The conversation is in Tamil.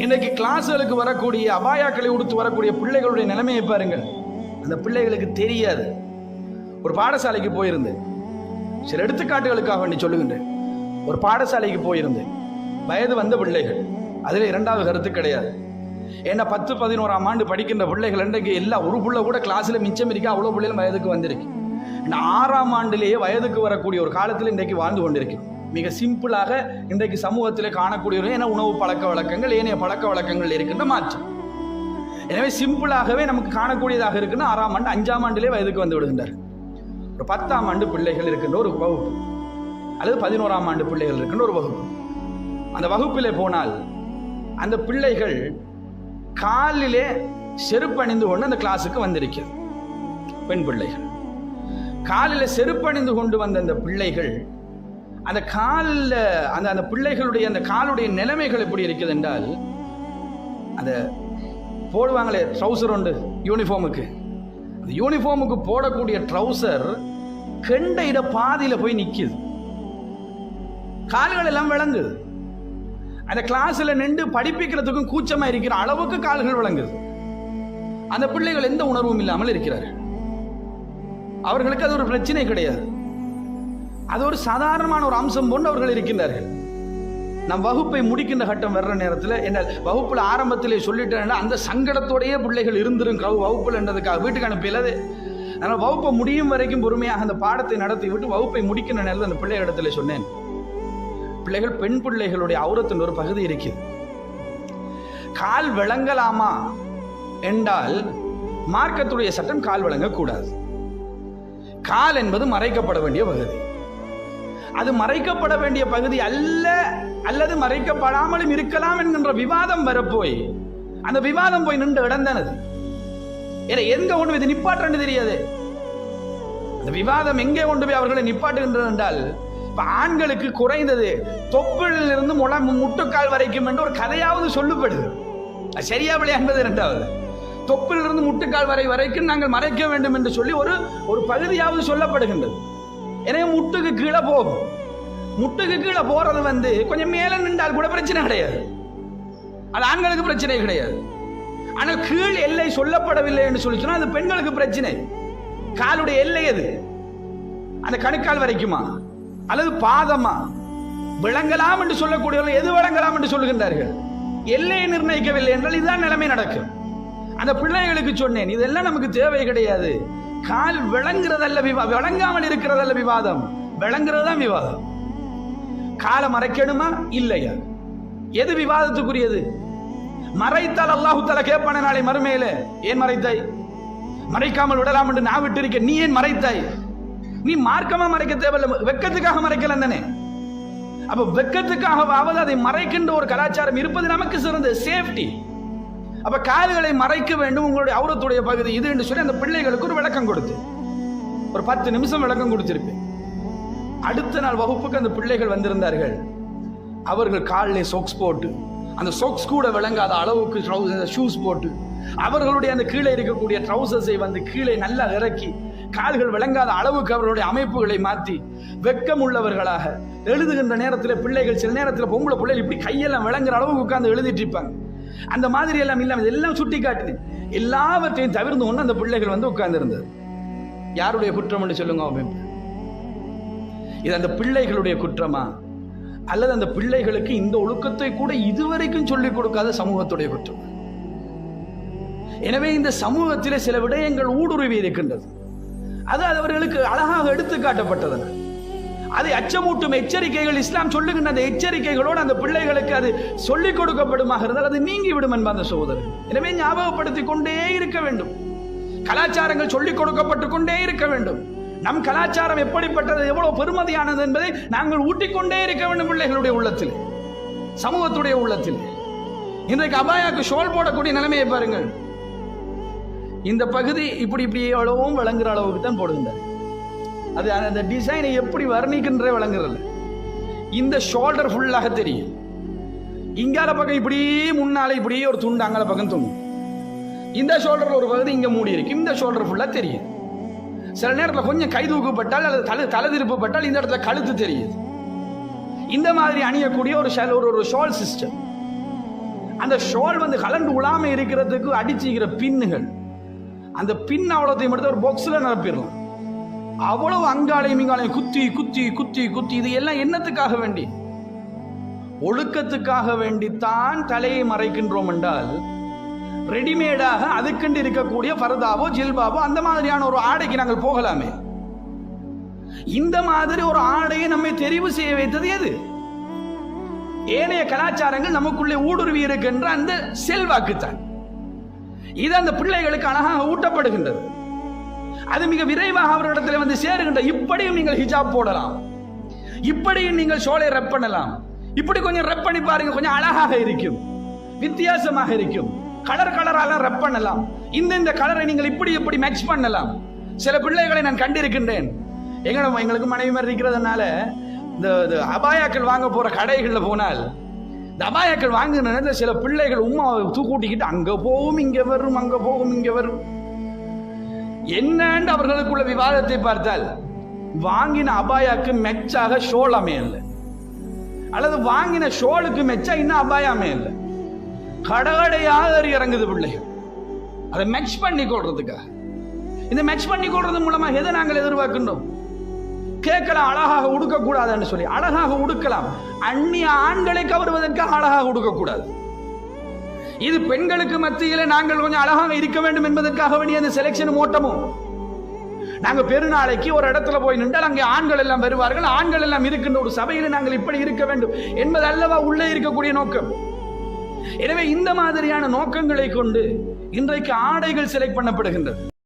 இன்னைக்கு கிளாஸ்களுக்கு வரக்கூடிய அபாயாக்களை உடுத்து வரக்கூடிய பிள்ளைகளுடைய நிலைமையை பாருங்கள். அந்த பிள்ளைகளுக்கு தெரியாது. ஒரு பாடசாலைக்கு போயிருந்தேன். சில எடுத்துக்காட்டுகளுக்காக வேண்டி சொல்லுகின்றேன். ஒரு பாடசாலைக்கு போயிருந்தேன். வயது வந்த பிள்ளைகள். அதில் இரண்டாவது கருத்து கிடையாது. ஏன்னா பத்து பதினோராம் ஆண்டு படிக்கின்ற பிள்ளைகள் இன்றைக்கு எல்லா ஒரு புள்ள கூட கிளாஸில் மிச்சம் இருக்கா அவ்வளோ பிள்ளைகள் வயதுக்கு வந்திருக்கு. ஆறாம் ஆண்டிலேயே வயதுக்கு வரக்கூடிய ஒரு காலத்தில் இன்றைக்கு வாழ்ந்து கொண்டிருக்கிறோம். மிக சிம்பிளாக இன்றைக்கு சமூகத்தில் காணக்கூடிய ஏன்னா உணவு பழக்க வழக்கங்கள் ஏனைய பழக்க வழக்கங்கள் இருக்கின்ற மாற்றம். எனவே சிம்பிளாகவே நமக்கு காணக்கூடியதாக இருக்குன்னா ஆறாம் ஆண்டு அஞ்சாம் ஆண்டிலே வயதுக்கு வந்து விடுகின்றார். ஒரு பத்தாம் ஆண்டு பிள்ளைகள் இருக்கின்ற ஒரு வகுப்பு அல்லது பதினோராம் ஆண்டு பிள்ளைகள் இருக்கின்ற ஒரு வகுப்பு. அந்த வகுப்பிலே போனால் அந்த பிள்ளைகள் காலிலே செருப்பணிந்து கொண்டு அந்த கிளாஸுக்கு வந்திருக்கிறது பெண் பிள்ளைகள். காலில் செருப்பணிந்து கொண்டு வந்த அந்த பிள்ளைகள் அந்த காலில் அந்த அந்த பிள்ளைகளுடைய அந்த காலுடைய நிலைமைகள் எப்படி இருக்குது என்றால் அந்த போடுவாங்களே ட்ரௌசர் உண்டு யூனிஃபார்முக்கு அந்த யூனிஃபார்முக்கு போடக்கூடிய ட்ரௌசர் கெண்டையிட பாதியில் போய் நிற்கிது கால்கள் எல்லாம் விளங்குது. அந்த கிளாஸில் நின்று படிப்பிக்கிறதுக்கும் கூச்சமாக இருக்கிற அளவுக்கு கால்கள் விளங்குது. அந்த பிள்ளைகள் எந்த உணர்வும் இல்லாமல் இருக்கிறார்கள். அவர்களுக்கு அது ஒரு பிரச்சனை கிடையாது. அது ஒரு சாதாரணமான ஒரு அம்சம் போன்று அவர்கள் இருக்கின்றார்கள். நம் வகுப்பை முடிக்கின்ற கட்டம் வர்ற நேரத்தில் என்ன வகுப்பில் ஆரம்பத்திலே சொல்லிட்டேன்னா அந்த சங்கடத்தோடையே பிள்ளைகள் இருந்திரும் வகுப்பில் என்றதுக்காக வீட்டுக்கு அனுப்பியது அதனால் வகுப்பை முடியும் வரைக்கும் பொறுமையாக அந்த பாடத்தை நடத்தி விட்டு வகுப்பை முடிக்கின்ற நேரத்தில் அந்த பிள்ளைகளிடத்தில் சொன்னேன். பிள்ளைகள் பெண் பிள்ளைகளுடைய அவுரத்தின் ஒரு பகுதி இருக்குது. கால் விளங்கலாமா என்றால் மார்க்கத்துடைய சட்டம் கால் விளங்கக்கூடாது. கால் என்பது மறைக்கப்பட வேண்டிய பகுதி. அது மறைக்கப்பட வேண்டிய பகுதி அல்ல அல்லது மறைக்கப்படாமலும் இருக்கலாம் என்கின்ற விவாதம் வரப்போய் அந்த விவாதம் போய் நின்று இடந்தானது. ஏன்னா எங்க ஒன்று இது நிப்பாட்டுன்னு தெரியாது? அந்த விவாதம் எங்கே கொண்டு போய் அவர்களை நிப்பாட்டுகின்றது என்றால் இப்ப ஆண்களுக்கு குறைந்தது தொப்புளிலிருந்து இருந்து முள முட்டுக்கால் வரைக்கும் என்று ஒரு கதையாவது சொல்லப்படுது. அது சரியா விளையா என்பது இரண்டாவது. தொப்பிலிருந்து முட்டுக்கால் வரை வரைக்கும் நாங்கள் மறைக்க வேண்டும் என்று சொல்லி ஒரு ஒரு பகுதியாவது சொல்லப்படுகின்றது. எனவே முட்டுக்கு கீழே போகும். முட்டுக்கு கீழே போறது வந்து கொஞ்சம் மேல நின்றால் கூட பிரச்சனை கிடையாது. அது ஆண்களுக்கு பிரச்சனை கிடையாது. ஆனால் கீழ் எல்லை சொல்லப்படவில்லை என்று சொல்லி சொன்னா அது பெண்களுக்கு பிரச்சனை. காலுடைய எல்லை அது. அந்த கணுக்கால் வரைக்குமா? அல்லது பாதமா? விளங்கலாம் என்று சொல்லக்கூடியவர்கள் எது விளங்கலாம் என்று சொல்லுகின்றார்கள்? எல்லையை நிர்ணயிக்கவில்லை என்றால் இதுதான் நிலைமை நடக்கும். அந்த பிள்ளைகளுக்கு சொன்னேன் இதெல்லாம் நமக்கு தேவை கிடையாது. கால் விளங்குறதல்ல விவாதம் விளங்காமல் இருக்கிறதல்ல விவாதம். விளங்குறதுதான் விவாதம். காலை மறைக்கணுமா? இல்லையா? எது விவாதத்துக்குரியது? மறைத்தால் அல்லாஹு தலா கேட்பான நாளை மறுமையில. ஏன் மறைத்தாய்? மறைக்காமல் விடலாம் என்று நான் விட்டு இருக்க நீ ஏன் மறைத்தாய்? நீ மார்க்கமா மறைக்க தேவையில்ல. வெக்கத்துக்காக மறைக்கல தானே? அப்ப வெக்கத்துக்காகவாவது அதை மறைக்கின்ற ஒரு கலாச்சாரம் இருப்பது நமக்கு சிறந்த சேஃப்டி அப்ப கால்களை மறைக்க வேண்டும் உங்களுடைய அவுரத்துடைய பகுதி இது என்று சொல்லி அந்த பிள்ளைகளுக்கு ஒரு விளக்கம் கொடுத்து. ஒரு பத்து நிமிஷம் விளக்கம் கொடுத்திருப்பேன். அடுத்த நாள் வகுப்புக்கு அந்த பிள்ளைகள் வந்திருந்தார்கள். அவர்கள் காலில் சோக்ஸ் போட்டு அந்த சோக்ஸ் கூட விளங்காத அளவுக்கு ஷூஸ் போட்டு அவர்களுடைய அந்த கீழே இருக்கக்கூடிய ட்ரௌசர்ஸை வந்து கீழே நல்லா இறக்கி கால்கள் விளங்காத அளவுக்கு அவர்களுடைய அமைப்புகளை மாற்றி வெக்கம் உள்ளவர்களாக எழுதுகின்ற நேரத்தில் பிள்ளைகள் சில நேரத்தில் பொம்பளை பிள்ளைகள் இப்படி கையெல்லாம் விளங்குற அளவுக்கு உட்காந்து எழுதிட்டு இருப்பாங்க. அந்த மாதிரி எல்லாம் இல்லாமல் எல்லாம் சுட்டி காட்டினேன் எல்லாவற்றையும் தவிர்த்து கொண்டு அந்த பிள்ளைகள் வந்து உட்கார்ந்துருந்தது. யாருடைய குற்றம் என்று சொல்லுங்க இது அந்த பிள்ளைகளுடைய குற்றமா? அல்லது அந்த பிள்ளைகளுக்கு இந்த ஒழுக்கத்தை கூட இதுவரைக்கும் சொல்லிக் கொடுக்காத சமூகத்துடைய குற்றம்? எனவே இந்த சமூகத்திலே சில விடயங்கள் ஊடுருவி இருக்கின்றது. அது அவர்களுக்கு அழகாக எடுத்து காட்டப்பட்டது அதை அச்சமூட்டும் எச்சரிக்கைகள் இஸ்லாம் சொல்லுகின்ற அந்த எச்சரிக்கைகளோடு அந்த பிள்ளைகளுக்கு அது சொல்லிக் கொடுக்கப்படுமாக இருந்தால் அது நீங்கி விடும் அந்த சகோதரர். எனவே ஞாபகப்படுத்திக் கொண்டே இருக்க வேண்டும். கலாச்சாரங்கள் சொல்லிக் கொடுக்கப்பட்டு கொண்டே இருக்க வேண்டும். நம் கலாச்சாரம் எப்படிப்பட்டது எவ்வளவு பெருமதியானது என்பதை நாங்கள் ஊட்டிக்கொண்டே இருக்க வேண்டும் பிள்ளைகளுடைய உள்ளத்தில் சமூகத்துடைய உள்ளத்தில். இன்றைக்கு அபாயாக்கு ஷோல் போடக்கூடிய நிலைமையை பாருங்கள். இந்த பகுதி இப்படி இப்படி எவ்வளவும் விளங்குற அளவுக்கு தான் போடுகின்றார். அது அந்த டிசைனை எப்படி வர்ணிக்கின்ற விளங்குறது. இந்த ஷோல்டர் ஃபுல்லாக தெரியும். இங்கால பக்கம் இப்படி முன்னால இப்படி ஒரு துண்டு அங்கால பக்கம் துண்டு. இந்த ஷோல்டர் ஒரு பகுதி இங்க மூடி இருக்கு. இந்த ஷோல்டர் ஃபுல்லா தெரியும். சில நேரத்தில் கொஞ்சம் கை தூக்கப்பட்டால் அல்லது தலை தலை திருப்பப்பட்டால் இந்த இடத்துல கழுத்து தெரியுது. இந்த மாதிரி அணியக்கூடிய ஒரு ஒரு ஒரு ஷால் சிஸ்டம் அந்த ஷால் வந்து கலண்டு உழாம இருக்கிறதுக்கு அடிச்சுக்கிற பின்னுகள். அந்த பின் அவ்வளோத்தையும் எடுத்து ஒரு பாக்ஸில் நிரப்பிடலாம். அவ்வளவு அங்காளையும் இங்காலையும் குத்தி குத்தி குத்தி குத்தி இது எல்லாம் என்னத்துக்காக வேண்டி? ஒழுக்கத்துக்காக வேண்டித்தான் தலையை மறைக்கின்றோம் என்றால் ரெடிமேடாக அதுக்கென்று இருக்கக்கூடிய பரதாவோ ஜில்பாவோ அந்த மாதிரியான ஒரு ஆடைக்கு நாங்கள் போகலாமே. இந்த மாதிரி ஒரு ஆடையை நம்மை தெரிவு செய்ய வைத்தது எது? ஏனைய கலாச்சாரங்கள் நமக்குள்ளே ஊடுருவி இருக்கின்ற அந்த செல்வாக்குத்தான். இது அந்த பிள்ளைகளுக்கு அழகாக ஊட்டப்படுகின்றது. அது மிக விரைவாக அவர்களிடத்தில் வந்து சேருகின்ற. இப்படியும் நீங்கள் ஹிஜாப் போடலாம். இப்படியும் நீங்கள் ஷோலை ரெப் பண்ணலாம். இப்படி கொஞ்சம் ரெப் பண்ணி பாருங்க கொஞ்சம் அழகாக இருக்கும். வித்தியாசமாக இருக்கும். கலர் கலரால ரெப் பண்ணலாம். இந்த இந்த கலரை நீங்கள் இப்படி இப்படி மேட்ச் பண்ணலாம். சில பிள்ளைகளை நான் கண்டிருக்கின்றேன். எங்களும் எங்களுக்கு மனைவி மாதிரி இருக்கிறதுனால இந்த அபாயாக்கள் வாங்க போற கடைகளில் போனால் இந்த அபாயாக்கள் வாங்கின சில பிள்ளைகள் உமா தூக்கூட்டிக்கிட்டு அங்க போகும் இங்க வரும் அங்க போகும் இங்க வரும். என்னன்னு அவர்களுக்குள்ள விவாதத்தை பார்த்தால் வாங்கின அபாயாக்கு மெச்சாக ஷோல் அமையல அல்லது வாங்கின ஷோலுக்கு மெச்சா இன்னும் அபாயம் அமையல கடகடையாக ஏறி இறங்குது பிள்ளை அதை மெச் பண்ணி கொடுறதுக்காக இந்த மெச் பண்ணி கொடுறது மூலமா எதை நாங்கள் எதிர்பார்க்கின்றோம்? கேட்கலாம் அழகாக உடுக்கக்கூடாதுன்னு சொல்லி. அழகாக உடுக்கலாம். அந்நிய ஆண்களை கவருவதற்காக அழகாக உடுக்கக்கூடாது. இது பெண்களுக்கு மத்தியில நாங்கள் கொஞ்சம் அழகாக இருக்க வேண்டும் என்பதற்காக வேண்டிய அந்த செலெக்ஷன் ஓட்டமும். நாங்க பெருநாளைக்கு ஒரு இடத்துல போய் நின்றால் அங்கே ஆண்கள் எல்லாம் வருவார்கள். ஆண்கள் எல்லாம் இருக்கின்ற ஒரு சபையில் நாங்கள் இப்படி இருக்க வேண்டும் என்பது அல்லவா உள்ளே இருக்கக்கூடிய நோக்கம். எனவே இந்த மாதிரியான நோக்கங்களை கொண்டு இன்றைக்கு ஆடைகள் செலக்ட் பண்ணப்படுகின்றது.